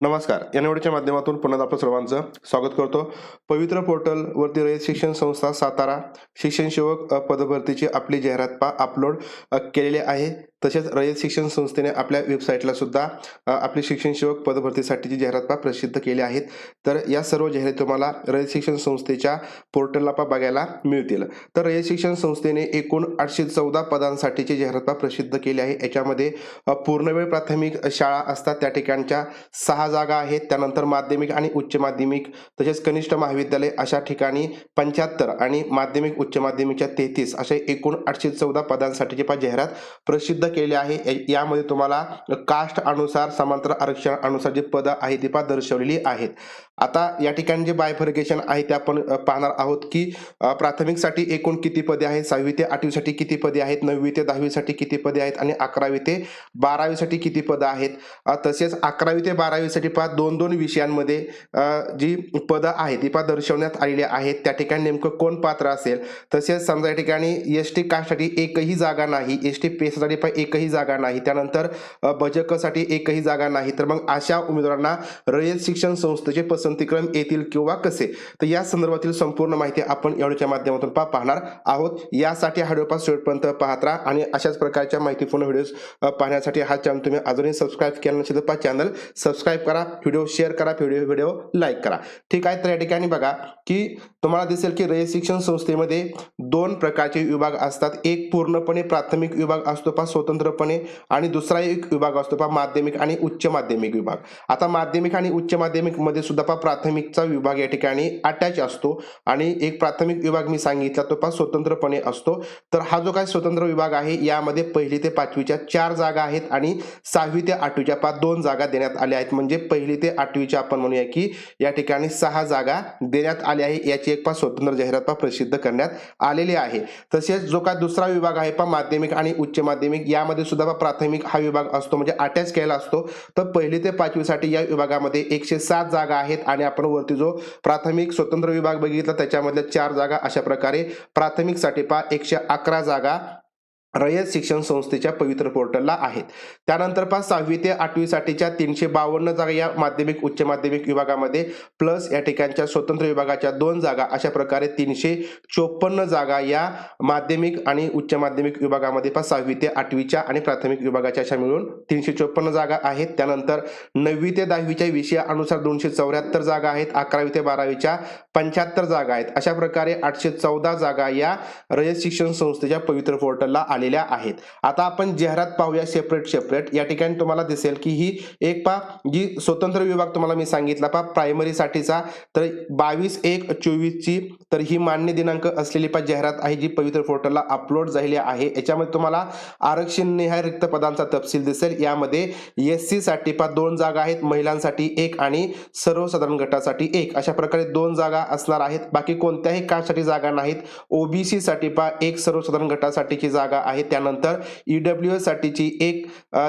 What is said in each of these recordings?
नमस्कार. या निवडीच्या माध्यमातून पुन्हा आपलं सर्वांचं स्वागत करतो. पवित्र पोर्टल वरती रयत शिक्षण संस्था सातारा शिक्षण सेवक पदभरतीची आपली जाहिरात पा अपलोड केलेले केलेली आहे. तसेच रयत शिक्षण संस्थेने आपल्या वेबसाईटला सुद्धा आपली शिक्षण सेवक पदभरतीसाठीची जाहिरात पा प्रसिद्ध केली आहेत. तर या सर्व जाहिराती तुम्हाला रयत शिक्षण संस्थेच्या पोर्टलला पा बघायला मिळतील. तर रयत शिक्षण संस्थेने एकूण आठशे चौदा पदांसाठीची जाहिरात पा प्रसिद्ध केली आहे. याच्यामध्ये पूर्णवेळ प्राथमिक शाळा असतात. त्या ठिकाणच्या सहा जागा आहेत. त्यानंतर माध्यमिक आणि उच्च माध्यमिक तसेच कनिष्ठ महाविद्यालय अशा ठिकाणी पंच्याहत्तर आणि माध्यमिक उच्च माध्यमिकच्या तेहतीस असे एकूण आठशे चौदा पदांसाठीची पा जाहिरात प्रसिद्ध केली आहे. यामध्ये तुम्हाला कास्ट अनुसार समांतर आरक्षण अनुसार जी पदं आहेत ती पा दर्शवलेली आहेत. आता या ठिकाणी जे बायफर्गेशन आहे ते आपण पाहणार आहोत की प्राथमिकसाठी एकूण किती पदे आहेत? सहावी ते आठवीसाठी किती पदे आहेत? नववी ते दहावीसाठी किती पदे आहेत? आणि अकरावी ते बारावीसाठी किती पदं आहेत? तसेच अकरावी ते बारावी बारावीसाठी पहा दोन दोन विषयांमध्ये जी पदं आहेत ती पहा दर्शवण्यात आलेली आहेत. त्या ठिकाणी नेमकं कोण पात्र असेल? तसेच समजा या ठिकाणी एस टी कास्टसाठी एकही जागा नाही एस टी पेसाठी पण एकही जागा नाही. त्यानंतर अ, बजकसाठी एकही जागा नाही. तर मग अशा उमेदवारांना रयत शिक्षण संस्थेचे पसंतीक्रम येतील किंवा कसे? तर या संदर्भातील संपूर्ण माहिती आपण एवढ्याच्या माध्यमातून पा पाहणार आहोत. यासाठी हा व्हिडिओ पास शेवटपर्यंत पाहत राहा आणि अशाच प्रकारच्या माहितीपूर्ण व्हिडिओज पाहण्यासाठी हा चॅनल तुम्ही अजूनही सबस्क्राईब केला नसेल तर पहा चॅनल सबस्क्राईब करा व्हिडिओ शेअर करा व्हिडिओ व्हिडिओ लाईक करा. ठीक आहे? तर या ठिकाणी बघा की तुम्हाला दिसेल की रयत शिक्षण संस्थेमध्ये दोन प्रकारचे विभाग असतात. एक पूर्णपणे प्राथमिक विभाग असतो पा स्वतंत्रपणे आणि दुसरा एक विभाग असतो पा माध्यमिक आणि उच्च माध्यमिक विभाग. आता माध्यमिक आणि उच्च माध्यमिकमध्ये सुद्धा पा प्राथमिकचा विभाग या ठिकाणी अटॅच असतो. आणि एक प्राथमिक विभाग मी सांगितला तो पा स्वतंत्रपणे असतो. तर हा जो काही स्वतंत्र विभाग आहे यामध्ये पहिली ते पाचवीच्या चार जागा आहेत आणि सहावी ते आठवीच्या पाच दोन जागा देण्यात आल्या आहेत. म्हणजे म्हणजे पहिली ते आठवीच्या आपण म्हणूया की या ठिकाणी सहा जागा देण्यात आल्या आहे. याची एक पाच स्वतंत्र जाहिरात पा प्रसिद्ध करण्यात आलेली आहे. तसेच जो काय दुसरा विभाग आहे पा माध्यमिक आणि उच्च माध्यमिक यामध्ये सुद्धा पा प्राथमिक हा विभाग असतो म्हणजे अटॅच केला असतो. तर पहिली ते पाचवीसाठी या विभागामध्ये एकशे सात जागा आहेत आणि आपण वरती जो प्राथमिक स्वतंत्र विभाग बघितला त्याच्यामधल्या चार जागा अशा प्रकारे प्राथमिकसाठी पा एकशे अकरा जागा रयत शिक्षण संस्थेच्या पवित्र पोर्टलला आहेत. त्यानंतर पहा सहावी ते आठवी साठीच्या तीनशे बावन्न जागा या माध्यमिक उच्च माध्यमिक विभागामध्ये प्लस या ठिकाणच्या स्वतंत्र विभागाच्या दोन जागा अशा प्रकारे तीनशे चोपन्न जागा या माध्यमिक आणि उच्च माध्यमिक विभागामध्ये पास सहावी ते आठवीच्या आणि प्राथमिक विभागाच्या अशा मिळून तीनशे चोपन्न जागा आहेत. त्यानंतर नववी ते दहावीच्या विषयानुसार दोनशे चौऱ्याहत्तर जागा आहेत. अकरावी ते बारावीच्या पंच्याहत्तर जागा आहेत. अशा प्रकारे आठशे चौदा जागा या रयत शिक्षण संस्थेच्या पवित्र पोर्टलला आलेल्या आहेत. आता आपण जाहिरात पाहूया सेपरेट सेपरेट या ठिकाणी तुम्हाला दिसेल की ही एक पा जी स्वतंत्र विभाग तुम्हाला मी सांगितला पा प्रायमरीसाठीचा तर बावीस एक चोवीसची तर ही मान्य दिनांक असलेली पा जाहिरात आहे जी पवित्र पोर्टलला अपलोड झालेली आहे. याच्यामध्ये तुम्हाला आरक्षण निहाय रिक्त पदांचा तपशील दिसेल. यामध्ये एस सी साठी पा दोन जागा आहेत महिलांसाठी एक आणि सर्वसाधारण गटासाठी एक. अशा प्रकारे दोन जागा असणार आहेत. बाकी कोणत्याही कास्टसाठी जागा नाहीत. ओबीसी साठी पा एक सर्वसाधारण गटासाठीची जागा आहे. त्यानंतर ईडब्ल्यू एस साठीची एक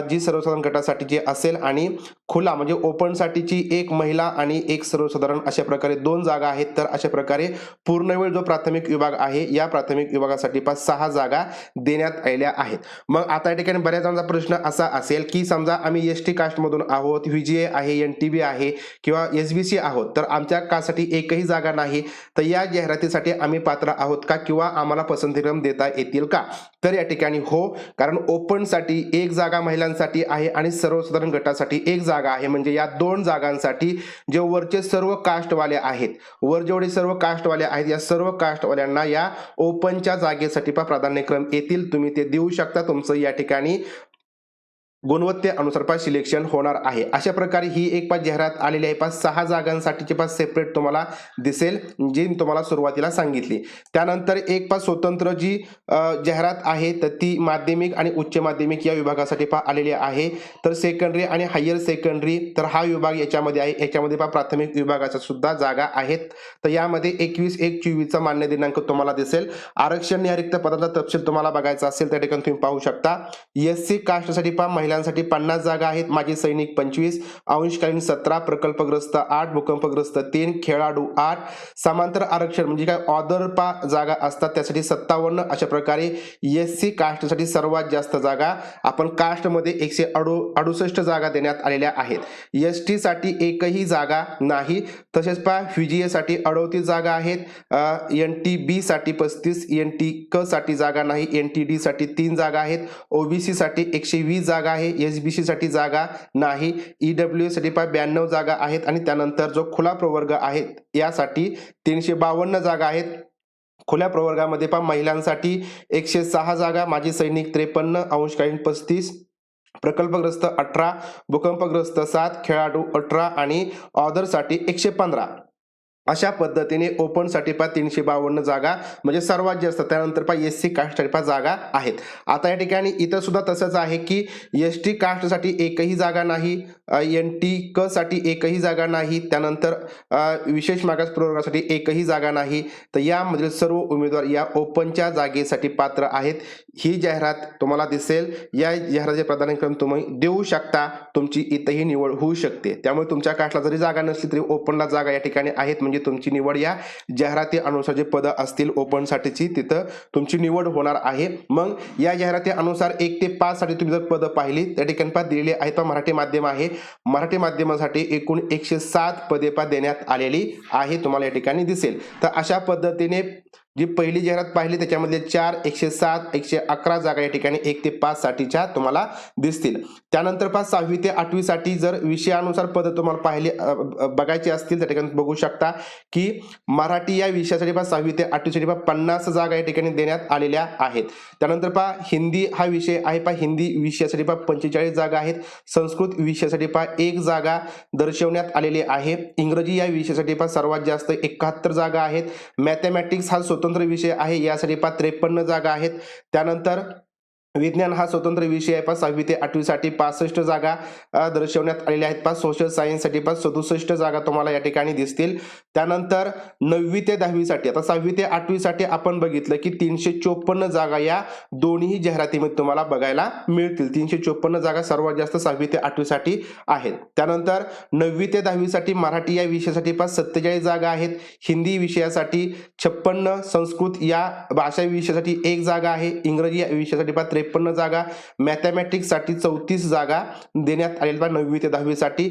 जी सर्वसाधारण गटासाठीची असेल आणि खुला म्हणजे ओपनसाठीची एक महिला आणि एक सर्वसाधारण अशा प्रकारे दोन जागा आहेत. तर अशा प्रकारे पूर्णवेळ जो प्राथमिक विभाग आहे या प्राथमिक विभागासाठी पाच सहा जागा देण्यात आलेल्या आहेत. मग आता या ठिकाणी बऱ्याच जणांचा प्रश्न असा असेल की समजा आम्ही एस टी कास्टमधून आहोत व्हीजीए आहे एन टी बी आहे किंवा एस बी सी आहोत तर आमच्या कासाठी एकही जागा नाही. तर या जाहिरातीसाठी आम्ही पात्र आहोत का किंवा आम्हाला पसंतीक्रम देता येतील का? तर या ठिकाणी हो कारण ओपनसाठी एक जागा महिलांसाठी आहे आणि सर्वसाधारण गटासाठी एक जागा जागा आहे. म्हणजे या दोन जागांसाठी जे वरचे सर्व कास्टवाले आहेत वर जेवढे सर्व कास्टवाले आहेत या सर्व कास्टवाल्यांना या ओपनच्या जागेसाठी पण प्राधान्यक्रम येतील. तुम्ही ते देऊ शकता. तुमचं या ठिकाणी गुणवत्तेनुसार पाच सिलेक्शन होणार आहे. अशा प्रकारे ही एक पाच जाहिरात आलेली आहे. पाच सहा जागांसाठीचे पाच सेपरेट तुम्हाला दिसेल जी मी तुम्हाला सुरुवातीला सांगितली. त्यानंतर एक पाच स्वतंत्र जी जाहिरात आहे तर ती माध्यमिक आणि उच्च माध्यमिक या विभागासाठी पा आलेली आहे. तर सेकंडरी आणि हायर सेकंडरी तर हा विभाग याच्यामध्ये आहे. याच्यामध्ये पा प्राथमिक विभागाच्या सुद्धा जागा आहेत. तर यामध्ये एकवीस एक चोवीसचा मान्य दिनांक तुम्हाला दिसेल. आरक्षण निहारिक्त पदाचा तपशील तुम्हाला बघायचा असेल त्या ठिकाणी तुम्ही पाहू शकता. एस सी कास्टसाठी पा महिलांसाठी पन्नास जागा आहेत. माजी सैनिक पंचवीस अंशकालीन सतरा प्रकल्पग्रस्त आठ भूकंपग्रस्त तीन खेळाडू आठ. समांतर आरक्षण म्हणजे काय? ऑदरपा जागा असतात. त्यासाठी सत्तावन्न अशा प्रकारे एस सी कास्टसाठी सर्वात जास्त जागा. आपण कास्टमध्ये एकशे अडू अडुसष्ट जागा देण्यात आलेल्या आहेत. एस टीसाठी एकही जागा नाही. तसेच पहा व्हीजीए अडवतीस जागा आहेत. एन टी बीसाठी पस्तीस एन टी क साठी जागा नाही. एन टी डीसाठी तीन जागा आहेत. ओबीसीसाठी एकशे वीस जागा आहे. एस बी सीसाठी जागा नाही. ई डब्ल्यूसाठी पाय ब्याण्णव जागा आहेत आणि त्यानंतर जो खुला प्रवर्ग आहे यासाठी तीनशे बावन्न जागा आहेत. खुल्या प्रवर्गामध्ये पहा महिलांसाठी एकशे सहा जागा माजी सैनिक त्रेपन्न अंशकालीन पस्तीस प्रकल्पग्रस्त अठरा भूकंपग्रस्त सात खेळाडू अठरा आणि ऑदरसाठी एकशे पंधरा. अशा पद्धतीने ओपनसाठी पहा तीनशे बावन्न जागा म्हणजे सर्वात जास्त त्यानंतर पहा एस सी कास्टसाठी पहा जागा आहेत. आता या ठिकाणी इथं सुद्धा तसंच आहे की एस टी कास्टसाठी एकही जागा नाही एन टी क साठी एकही जागा नाही त्यानंतर विशेष मागास प्रवर्गासाठी एकही जागा नाही तर यामधील सर्व उमेदवार या ओपनच्या जागेसाठी पात्र आहेत. ही जाहिरात तुम्हाला दिसेल. या जाहिरातीचे प्राधान्यक्रम तुम्ही देऊ शकता. तुमची इथंही निवड होऊ शकते. त्यामुळे तुमच्या काठला जरी जागा नसली तरी ओपनला जागा या ठिकाणी आहेत. म्हणजे तुमची निवड या जाहिराती अनुसार जे पदं असतील ओपनसाठीची तिथं तुमची निवड होणार आहे. मग या जाहिराती अनुसार एक ते पाच साठी तुम्ही जर पदं पाहिली त्या ठिकाणी पाच दिलेली आहेत. मराठी माध्यम आहे. मराठी माध्यमासाठी एकूण एकशे सात पदे देण्यात आलेली आहे तुम्हाला या ठिकाणी दिसेल. तर अशा पद्धतीने जी पहिली जाहिरात पाहिली त्याच्यामध्ये चार एकशे सात एकशे अकरा जागा या ठिकाणी एक ते पाच साठीच्या तुम्हाला दिसतील. त्यानंतर पाच सहावी ते आठवीसाठी जर विषयानुसार पद तुम्हाला पाहिले बघायची असतील त्या ठिकाणी बघू शकता की मराठी या विषयासाठी पहा सहावी ते आठवीसाठी पहा पन्नास जागा या ठिकाणी देण्यात आलेल्या आहेत. त्यानंतर पहा हिंदी हा विषय आहे पहा हिंदी विषयासाठी पहा पंचेचाळीस जागा आहेत. संस्कृत विषयासाठी पहा एक जागा दर्शवण्यात आलेली आहे. इंग्रजी या विषयासाठी पहा सर्वात जास्त एकाहत्तर जागा आहेत. मॅथमॅटिक्स हा स्वतंत्र विषय आहे यासाठी पाच त्रेपन्न जागा आहेत. त्यानंतर विज्ञान हा स्वतंत्र विषय आहे. पहा सहावी ते आठवीसाठी पासष्ट जागा दर्शवण्यात आलेल्या आहेत. पहा सोशल सायन्ससाठी पहा सदुसष्ट जागा तुम्हाला या ठिकाणी दिसतील. त्यानंतर नववी ते दहावीसाठी आता सहावी ते आठवीसाठी आपण बघितलं की तीनशे चोपन्न जागा या दोन्ही जाहिरातीमध्ये तुम्हाला बघायला मिळतील. तीनशे चोपन्न जागा सर्वात जास्त सहावी ते आठवीसाठी आहेत. त्यानंतर नववी ते दहावीसाठी मराठी या विषयासाठी पाच सत्तेचाळीस जागा आहेत. हिंदी विषयासाठी छप्पन्न संस्कृत या भाषा विषयासाठी एक जागा आहे. इंग्रजी या विषयासाठी पाच त्रेपन्न जागा मॅथमॅटिक्ससाठी चौतीस जागा देण्यात आलेल्या नववी ते दहावीसाठी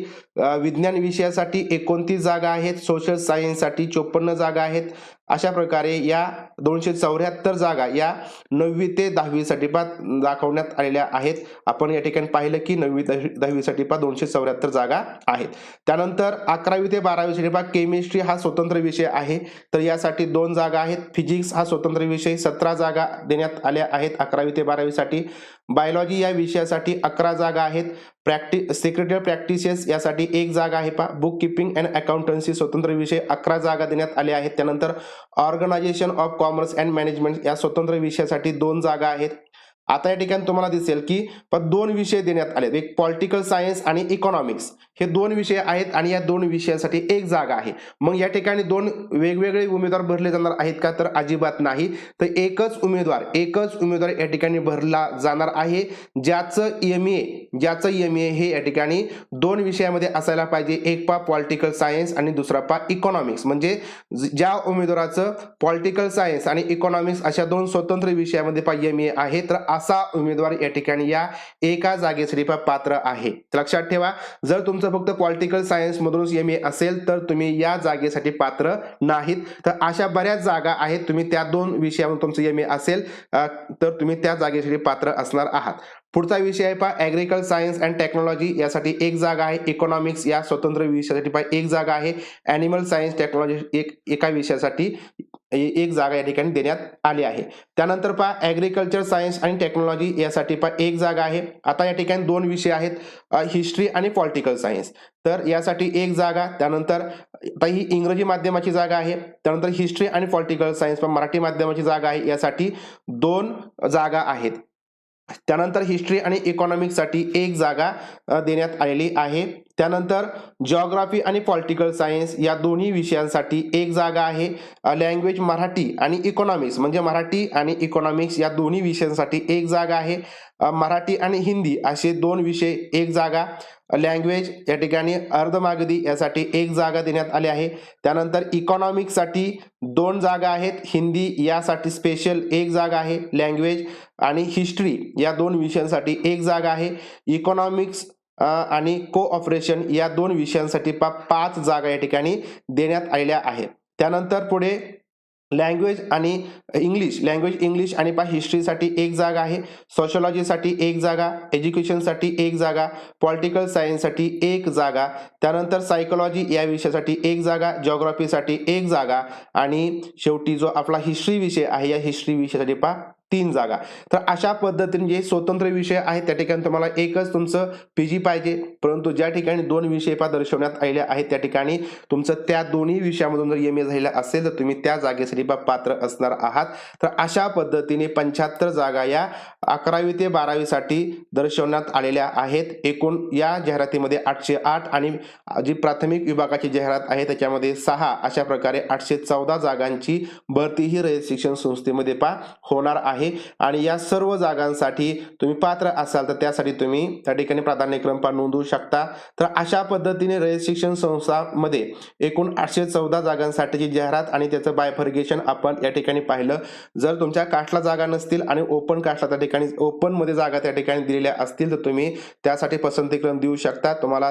विज्ञान विषयासाठी एकोणतीस जागा आहेत सोशल सायन्ससाठी चोपन्न जागा आहेत. अशा प्रकारे या दोनशे चौऱ्याहत्तर जागा या नववी ते दहावीसाठी पा दाखवण्यात आलेल्या आहेत. आपण या ठिकाणी पाहिलं की नववी दहावी- दहावीसाठी पा दोनशे चौऱ्याहत्तर जागा आहेत. त्यानंतर अकरावी ते बारावीसाठी पा केमिस्ट्री हा स्वतंत्र विषय आहे. तर यासाठी दोन जागा आहेत. फिजिक्स हा स्वतंत्र विषय सतरा जागा देण्यात आल्या आहेत अकरावी ते बारावीसाठी बायोलॉजी या विषयासाठी अकरा जागा आहेत. प्रॅक्टि सेक्रेटरी प्रॅक्टिसेस यासाठी एक जागा आहे पा बुक किपिंग अँड अकाउंटन्सी स्वतंत्र विषय अकरा जागा देण्यात आल्या आहेत. त्यानंतर organisation of commerce and management या स्वतंत्र विषयासाठी दोन जागा आहेत. आता या ठिकाणी तुम्हाला दिसेल की प- दोन विषय देण्यात आले एक पॉलिटिकल सायन्स आणि इकॉनॉमिक्स हे दोन विषय आहेत आणि या दोन विषयासाठी एक जागा आहे. मग या ठिकाणी दोन वेगवेगळे उमेदवार भरले जाणार आहेत का? तर अजिबात नाही. तर एकच उमेदवार एकच उमेदवार या ठिकाणी भरला जाणार आहे. ज्याचं एम ए ज्याचं एम ए हे या ठिकाणी दोन विषयामध्ये असायला पाहिजे. एक पा पॉलिटिकल सायन्स आणि दुसरा पा इकॉनॉमिक्स म्हणजे ज- ज्या उमेदवाराचं पॉलिटिकल सायन्स आणि इकॉनॉमिक्स अशा दोन स्वतंत्र विषयामध्ये पा एम ए आहे तर असा उमेदवार या ठिकाणी या एका जागेसाठी पा पात्र आहे. लक्षात ठेवा जर तुमचं फक्त पॉलिटिकल सायन्समधूनच एम ए असेल तर तुम्ही या जागेसाठी पात्र नाहीत. तर अशा बऱ्याच जागा आहेत तुम्ही त्या दोन विषयावरून तुमचं एम ए असेल तर तुम्ही त्या जागेसाठी पात्र असणार आहात. पुढचा विषय आहे पहा ॲग्रिकल सायन्स अँड टेक्नॉलॉजी यासाठी एक जागा आहे. इकॉनॉमिक्स या स्वतंत्र विषयासाठी पहा एक जागा आहे. ॲनिमल सायन्स टेक्नॉलॉजी एक एका विषयासाठी एक जागा या ठिकाणी देण्यात आली आहे. त्यानंतर पहा ॲग्रिकल्चर सायन्स आणि टेक्नॉलॉजी यासाठी पहा एक जागा आहे. आता या ठिकाणी दोन विषय आहेत हिस्ट्री आणि पॉलिटिकल सायन्स तर यासाठी एक जागा त्यानंतर आता ही इंग्रजी माध्यमाची जागा आहे त्यानंतर हिस्ट्री आणि पॉलिटिकल सायन्स मराठी माध्यमाची जागा आहे. यासाठी दोन जागा आहेत. त्यानंतर हिस्ट्री आणि इकॉनॉमिक्ससाठी एक जागा देण्यात आलेली आहे. त्यानंतर जॉग्राफी आणि पॉलिटिकल सायन्स या दोन्ही विषयांसाठी एक जागा आहे. लँग्वेज मराठी आणि इकॉनॉमिक्स म्हणजे मराठी आणि इकॉनॉमिक्स या दोन्ही विषयांसाठी एक जागा आहे. मराठी आणि हिंदी असे दोन विषय एक जागा लँग्वेज या ठिकाणी अर्धमागधी यासाठी एक जागा देण्यात आली आहे. त्यानंतर इकॉनॉमिक्ससाठी दोन जागा आहेत. हिंदी यासाठी स्पेशल एक जागा आहे लँग्वेज आणि हिस्ट्री या दोन विषयांसाठी एक जागा आहे. इकॉनॉमिक्स आणि कोऑपरेशन या दोन विषयांसाठी पा पाच जागा या ठिकाणी देण्यात आलेल्या आहेत. त्यानंतर पुढे लँग्वेज आणि इंग्लिश लँग्वेज इंग्लिश आणि पा हिस्ट्रीसाठी एक जागा आहे. सोशॉलॉजीसाठी एक जागा. एज्युकेशनसाठी एक जागा. पॉलिटिकल सायन्ससाठी एक जागा. त्यानंतर सायकोलॉजी या विषयासाठी एक जागा. जॉग्रॉफीसाठी एक जागा. आणि शेवटी जो आपला हिस्ट्री विषय आहे या हिस्ट्री विषयासाठी पा तीन जागा. तर अशा पद्धतीने जे स्वतंत्र विषय आहेत त्या ठिकाणी तुम्हाला एकच तुमचं पी जी पाहिजे. परंतु ज्या ठिकाणी दोन विषय पा दर्शवण्यात आलेले आहेत त्या ठिकाणी तुमचं त्या दोन्ही विषयामधून जर एम ए झालेलं असेल तर तुम्ही त्या जागेसाठी पात्र असणार आहात. तर अशा पद्धतीने पंच्याहत्तर जागा या अकरावी ते बारावीसाठी दर्शवण्यात आलेल्या आहेत. एकूण या जाहिरातीमध्ये आठशे आठ आणि जी प्राथमिक विभागाची जाहिरात आहे त्याच्यामध्ये सहा अशा प्रकारे आठशे चौदा जागांची भरती ही रयत शिक्षण संस्थेमध्ये पा होणार आहे. आणि या सर्व जागांसाठी तुम्ही पात्र असाल तर त्यासाठी तुम्ही त्या ठिकाणी प्राधान्यक्रम पा नोंदवू शकता. तर अशा पद्धतीने रयत शिक्षण संस्थामध्ये एकूण आठशे चौदा जागांसाठीची जाहिरात आणि त्याचं बायफर्गेशन आपण या ठिकाणी पाहिलं. जर तुमच्या कास्टला जागा नसतील आणि ओपन कास्टला त्या ठिकाणी ओपनमध्ये जागा त्या ठिकाणी दिलेल्या असतील तर तुम्ही त्यासाठी पसंतीक्रम देऊ शकता. तुम्हाला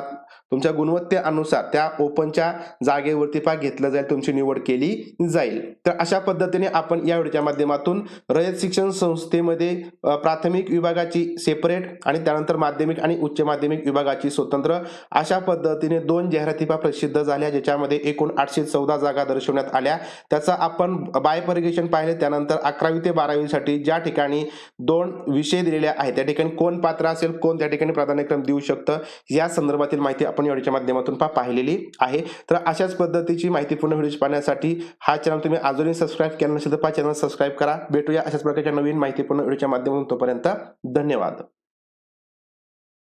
तुमच्या गुणवत्तेनुसार त्या ओपनच्या जागेवरती पा घेतलं जाईल तुमची निवड केली जाईल. तर अशा पद्धतीने आपण या व्हिडिओच्या माध्यमातून रयत शिक्षण शिक्षण संस्थेमध्ये प्राथमिक विभागाची सेपरेट आणि त्यानंतर माध्यमिक आणि उच्च माध्यमिक विभागाची स्वतंत्र अशा पद्धतीने दोन जाहिरातीपा प्रसिद्ध झाल्या ज्याच्यामध्ये एकूण आठशे चौदा जागा दर्शवण्यात आल्या. त्याचा आपण बायपरिगेशन पाहिले त्यानंतर अकरावी ते बारावीसाठी ज्या ठिकाणी दोन विषय दिलेले आहेत त्या ठिकाणी कोण पात्र असेल कोण त्या ठिकाणी प्राधान्यक्रम देऊ शकतं या संदर्भातील माहिती आपण व्हिडिओच्या माध्यमातून पाहिलेली आहे. तर अशाच पद्धतीची माहितीपूर्ण व्हिडिओ पाहण्यासाठी हा चॅनल तुम्ही अजूनही सबस्क्राईब केला नसेल तर पा चॅनल सबस्क्राईब करा. भेटूया अशाच प्रकारे प्रकारच्या नवीन माहितीपूर्ण व्हिडिओच्या माध्यमातून तोपर्यंत धन्यवाद.